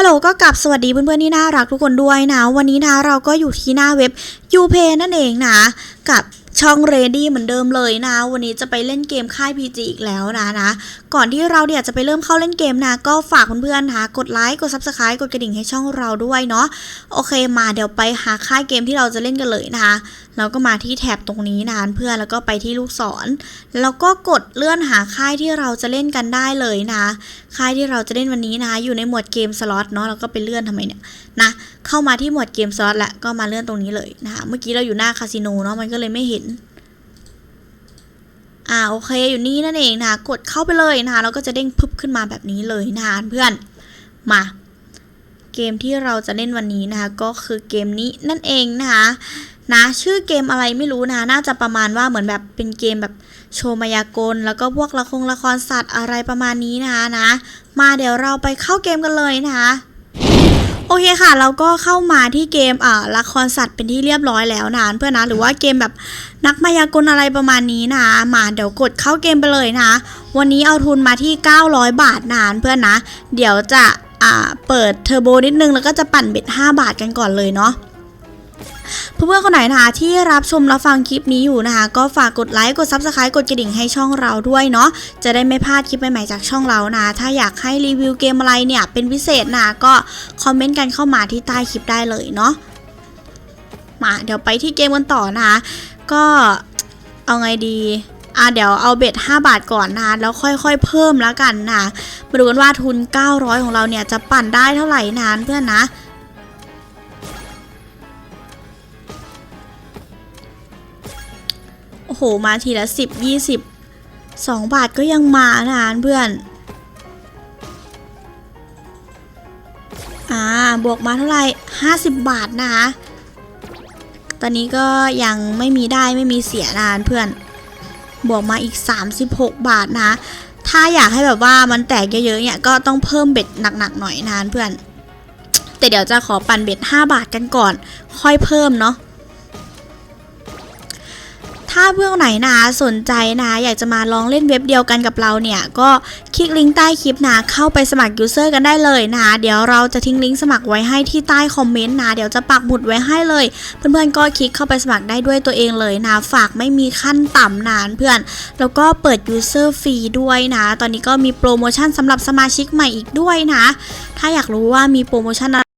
ัลโหลก็กลับสวัสดีเพื่อนๆที่น่ารักทุกคนด้วยนะ วันนี้นะเราก็อยู่ที่หน้าเว็บ UPay นั่นเองนะ กับ ช่อง Ready เหมือนเดิมเลยนะ วันนี้จะไปเล่นเกมค่าย PG อีกแล้วนะนะ ก่อนที่เราเนี่ยวจะไปเริ่มเข้าเล่นเกมนะ ก็ฝากเพื่อนๆนะกดไลค์กด Subscribe กดกระดิ่งให้ช่องเราด้วยเนาะโอเคมาเดี๋ยวไปหาค่ายเกมที่เราจะเล่นกันเลยนะคะแล้วก็มาที่แถบตรงนี้นะเพื่อนแล้วก็ไปที่ลูกศร แล้วก็กดเลื่อนหาค่ายที่เราจะเล่นกันได้เลยนะค่ายที่เราจะเล่นวันนี้นะอยู่ในหมวดเกมสล็อตเนาะแล้วก็ไปเลื่อนทำไมเนี่ยนะเข้ามาที่หมวดเกมสล็อตแล้วก็มาเลื่อนตรงนี้เลยนะคะเมื่อกี้เราอยู่หน้าคาสิโนเนาะมันก็เลยไม่เห็น อ่าโอเคอยู่นี่นั่นเองนะคะกดเข้าไปเลยนะคะแล้วก็จะเด้งพึบขึ้นมาแบบนี้เลยนะคะเพื่อนมาเกมที่เราจะเล่นวันนี้นะคะ ก็คือเกมนี้นั่นเองนะคะนะชื่อเกมอะไรไม่รู้นะน่าจะประมาณว่าเหมือนแบบเป็นเกมแบบโชว์มายากล แล้วก็พวกละครละครสัตว์อะไรประมาณนี้นะคะนะ มาเดี๋ยวเราไปเข้าเกมกันเลยนะคะ เคค่ะเราก็เข้ามาที่เกมอ่าละครสัตว์เป็นที่เรียบร้อยแล้วนะเพื่อนนะหรือว่าเกมแบบนักมายากลอะไรประมาณนี้นะมาเดี๋ยวกดเข้าเกมไปเลยนะวันนี้เอาทุนมาที่ 900 บาทนานเพื่อนนะ เดี๋ยวจะอ่าเปิดเทอร์โบนิดนึงแล้วก็จะปั่นเบ็ด5บาทกันก่อนเลยเนาะ เพื่อนๆคนไหนนะคะที่รับชมรับฟังคลิปนี้อยู่นะคะ ก็ฝากกดไลค์กด Subscribe กดกระดิ่งให้ช่องเราด้วยเนาะจะได้ไม่พลาดคลิปใหม่ๆจากช่องเรานะถ้าอยากให้รีวิวเกมอะไรเนี่ยเป็นพิเศษนะก็คอมเมนต์กันเข้ามาที่ใต้คลิปได้เลยเนาะมาเดี๋ยวไปที่เกมกันต่อนะคะก็เอาไงดีอะเดี๋ยวเอาเบ็ด5 บาทก่อนนะแล้วค่อยๆ เพิ่มแล้วกันนะมาดูกันว่าทุน 900 ของเราเนี่ยจะปั่นได้เท่าไหร่นานเพื่อนนะ หมาทีละสิบยี่สิบสองบาทก็ยังมานะเพื่อน อ่า บวกมาเท่าไหร่ห้าสิบบาทนะคะ ตอนนี้ก็ยังไม่มีได้ไม่มีเสียนานเพื่อน บวกมาอีก 36 บาทนะ ถ้าอยากให้แบบว่ามันแตกเยอะๆเนี่ยก็ต้องเพิ่มเบ็ดหนักๆหน่อยนานเพื่อน แต่เดี๋ยวจะขอปั่นเบ็ด 5 บาทกันก่อน ค่อยเพิ่มเนาะ ถ้าเพื่อนไหนนะสนใจนะอยากจะมาลองเล่นเว็บเดียวกันกับเราเนี่ยก็คลิกลิงก์ใต้คลิปนะเข้าไปสมัครยูเซอร์กันได้เลยนะเดี๋ยวเราจะทิ้งลิงก์สมัครไว้ให้ที่ใต้คอมเมนต์นะเดี๋ยวจะปักหมุดไว้ให้เลย เพื่อนๆก็คลิกเข้าไปสมัครได้ด้วยตัวเองเลยนะฝากไม่มีขั้นต่ำนานเพื่อน แล้วก็เปิดยูเซอร์ฟรีด้วยนะ ตอนนี้ก็มีโปรโมชั่นสำหรับสมาชิกใหม่อีกด้วยนะ ถ้าอยากรู้ว่ามีโปรโมชั่นอะไร